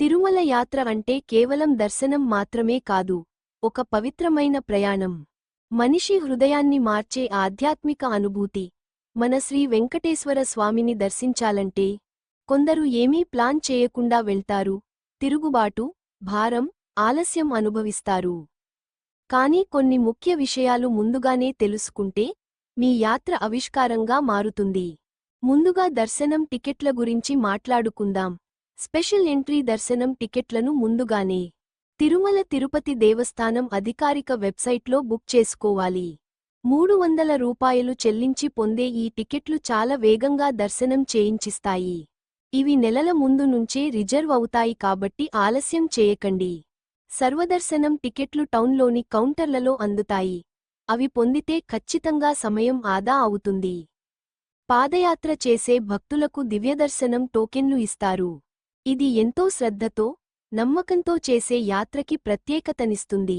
తిరుమల యాత్ర అంటే కేవలం దర్శనం మాత్రమే కాదు ఒక పవిత్రమైన ప్రయాణం. మనిషి హృదయాన్ని మార్చే ఆధ్యాత్మిక అనుభూతి. మన శ్రీ వెంకటేశ్వర స్వామిని దర్శించాలంటే కొందరు ఏమీ ప్లాన్ చేయకుండా వెళ్తారు తిరుగుబాటు భారం ఆలస్యం అనుభవిస్తారు. కానీ కొన్ని ముఖ్య విషయాలు ముందుగానే తెలుసుకుంటే మీ యాత్ర ఆవిష్కారంగా మారుతుంది. ముందుగా దర్శనం టికెట్ల గురించి మాట్లాడుకుందాం. స్పెషల్ ఎంట్రీ దర్శనం టికెట్లను ముందుగానే తిరుమల తిరుపతి దేవస్థానం అధికారిక వెబ్సైట్లో బుక్ చేసుకోవాలి. మూడు వందల రూపాయలు చెల్లించి పొందే ఈ టికెట్లు చాలా వేగంగా దర్శనం చేయించిస్తాయి. ఇవి నెలల ముందు నుంచే రిజర్వ్ అవుతాయి కాబట్టి ఆలస్యం చేయకండి. సర్వదర్శనం టికెట్లు టౌన్లోని కౌంటర్లలో అందుతాయి. అవి పొందితే ఖచ్చితంగా సమయం ఆదా అవుతుంది. పాదయాత్ర చేసే భక్తులకు దివ్యదర్శనం టోకెన్లు ఇస్తారు. ఇది ఎంతో శ్రద్ధతో నమ్మకంతో చేసే యాత్రకి ప్రత్యేకతనిస్తుంది.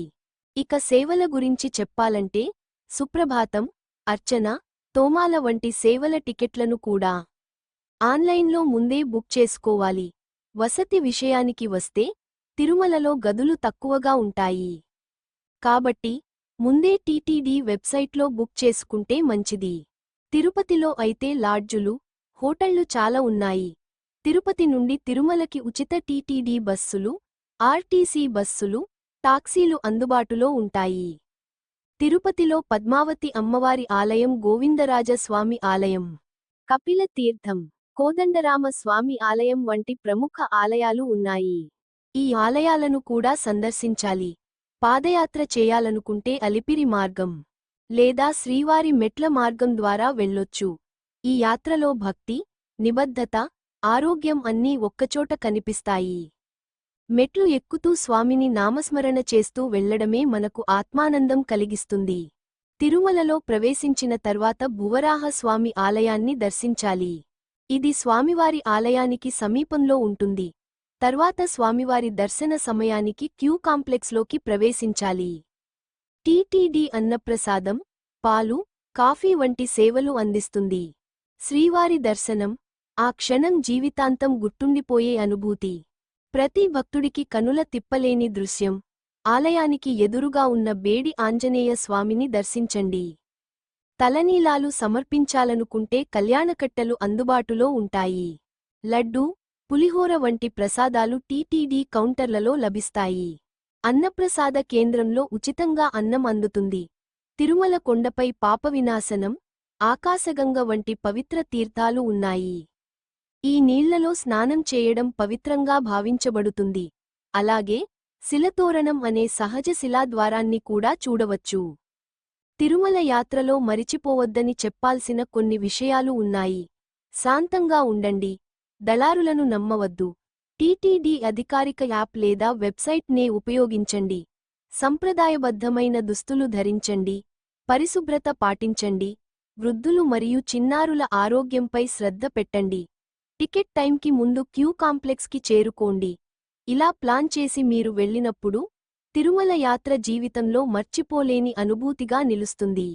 ఇక సేవల గురించి చెప్పాలంటే సుప్రభాతం అర్చన తోమాల వంటి సేవల టికెట్లను కూడా ఆన్లైన్లో ముందే బుక్ చేసుకోవాలి. వసతి విషయానికి వస్తే తిరుమలలో గదులు తక్కువగా ఉంటాయి. కాబట్టి ముందే టీటీడీ వెబ్సైట్లో బుక్ చేసుకుంటే మంచిది. తిరుపతిలో అయితే లాడ్జులు హోటళ్ళు చాలా ఉన్నాయి. తిరుపతి నుండి తిరుమలకి ఉచిత టీటీడీ బస్సులు ఆర్టీసీ బస్సులు టాక్సీలు అందుబాటులో ఉంటాయి. తిరుపతిలో పద్మావతి అమ్మవారి ఆలయం గోవిందరాజ స్వామి ఆలయం కపిల తీర్థం కోదండరామ స్వామి ఆలయం వంటి ప్రముఖ ఆలయాలు ఉన్నాయి. ఈ ఆలయాలను కూడా సందర్శించాలి. పాదయాత్ర చేయాలనుకుంటే అలిపిరి మార్గం లేదా శ్రీవారి మెట్ల మార్గం ద్వారా వెళ్ళొచ్చు. ఈ యాత్రలో భక్తి నిబద్ధత ఆరోగ్యం అన్నీ ఒక్కచోట కనిపిస్తాయి. మెట్లు ఎక్కుతూ స్వామిని నామస్మరణ చేస్తూ వెళ్ళడమే మనకు ఆత్మానందం కలిగిస్తుంది. తిరుమలలో ప్రవేశించిన తర్వాత భువరాహ స్వామి ఆలయాన్ని దర్శించాలి. ఇది స్వామివారి ఆలయానికి సమీపంలో ఉంటుంది. తర్వాత స్వామివారి దర్శన సమయానికి క్యూ కాంప్లెక్స్లోకి ప్రవేశించాలి. టీటీడీ అన్నప్రసాదం పాలు కాఫీ వంటి సేవలు అందిస్తుంది. శ్రీవారి దర్శనం ఆ క్షణం జీవితాంతం గుట్టుండిపోయే అనుభూతి. ప్రతి భక్తుడికి కనుల తిప్పలేని దృశ్యం. ఆలయానికి ఎదురుగా ఉన్న బేడి ఆంజనేయ స్వామిని దర్శించండి. తలనీలాలు సమర్పించాలనుకుంటే కళ్యాణకట్టలు అందుబాటులో ఉంటాయి. లడ్డూ పులిహోర వంటి ప్రసాదాలు టీటీడీ కౌంటర్లలో లభిస్తాయి. అన్నప్రసాద కేంద్రంలో ఉచితంగా అన్నం అందుతుంది. తిరుమల కొండపై పాప వినాశనం ఆకాశగంగ వంటి పవిత్ర తీర్థాలు ఉన్నాయి. ఈ నీళ్ళలో స్నానం చేయడం పవిత్రంగా భావించబడుతుంది. అలాగే శిలతోరణం అనే సహజ శిలాద్వారాన్ని కూడా చూడవచ్చు. తిరుమల యాత్రలో మరిచిపోవద్దని చెప్పాల్సిన కొన్ని విషయాలు ఉన్నాయి. శాంతంగా ఉండండి. దళారులను నమ్మవద్దు. టీటీడీ అధికారిక యాప్ లేదా వెబ్సైట్నే ఉపయోగించండి. సంప్రదాయబద్ధమైన దుస్తులు ధరించండి. పరిశుభ్రత పాటించండి. వృద్ధులు మరియు చిన్నారుల ఆరోగ్యంపై శ్రద్ధ పెట్టండి. టికెట్ టైంకి ముందు క్యూ కాంప్లెక్స్కి చేరుకోండి. ఇలా ప్లాన్ చేసి మీరు వెళ్ళినప్పుడు తిరుమల యాత్ర జీవితంలో మర్చిపోలేని అనుభూతిగా నిలుస్తుంది.